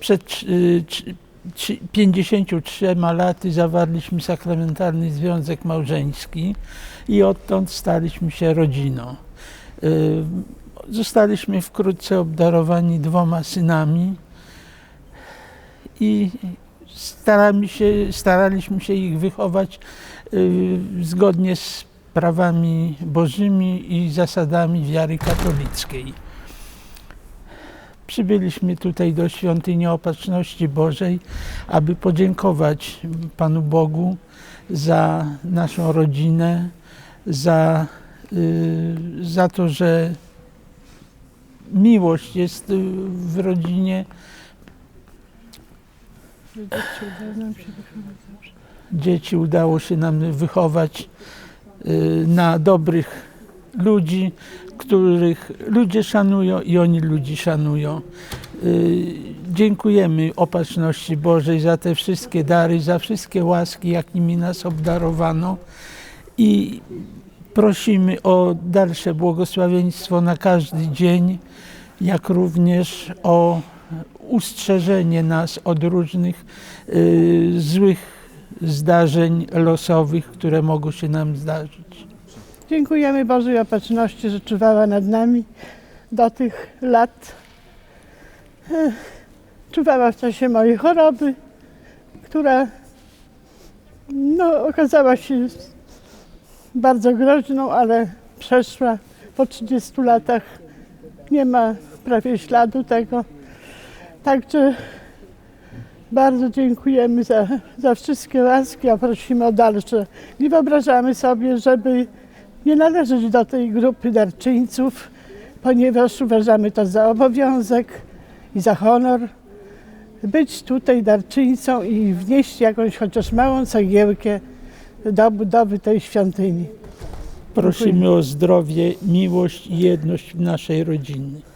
Przed trzy- trzy- trzy- 53 laty zawarliśmy sakramentalny związek małżeński i odtąd staliśmy się rodziną. E, Zostaliśmy wkrótce obdarowani dwoma synami i staramy się, staraliśmy się ich wychować y, zgodnie z prawami bożymi i zasadami wiary katolickiej. Przybyliśmy tutaj do świątyni Opatrzności Bożej, aby podziękować Panu Bogu za naszą rodzinę, za, y, za to, że miłość jest w rodzinie. Dzieci udało się nam wychować y, na dobrych ludzi, których ludzie szanują i oni ludzi szanują. Y, Dziękujemy Opatrzności Bożej za te wszystkie dary, za wszystkie łaski, jakimi nas obdarowano i prosimy o dalsze błogosławieństwo na każdy dzień, jak również o ustrzeżenie nas od różnych y, złych zdarzeń losowych, które mogą się nam zdarzyć. Dziękujemy Bożej Opatrzności, że czuwała nad nami do tych lat. Czuwała w czasie mojej choroby, która no, okazała się bardzo groźną, ale przeszła po 30 latach. Nie ma prawie śladu tego. Także bardzo dziękujemy za, za wszystkie łaski, a prosimy o dalsze. Nie wyobrażamy sobie, żeby nie należeć do tej grupy darczyńców, ponieważ uważamy to za obowiązek i za honor być tutaj darczyńcą i wnieść jakąś chociaż małą cegiełkę do budowy tej świątyni. Prosimy o zdrowie, miłość i jedność w naszej rodzinie.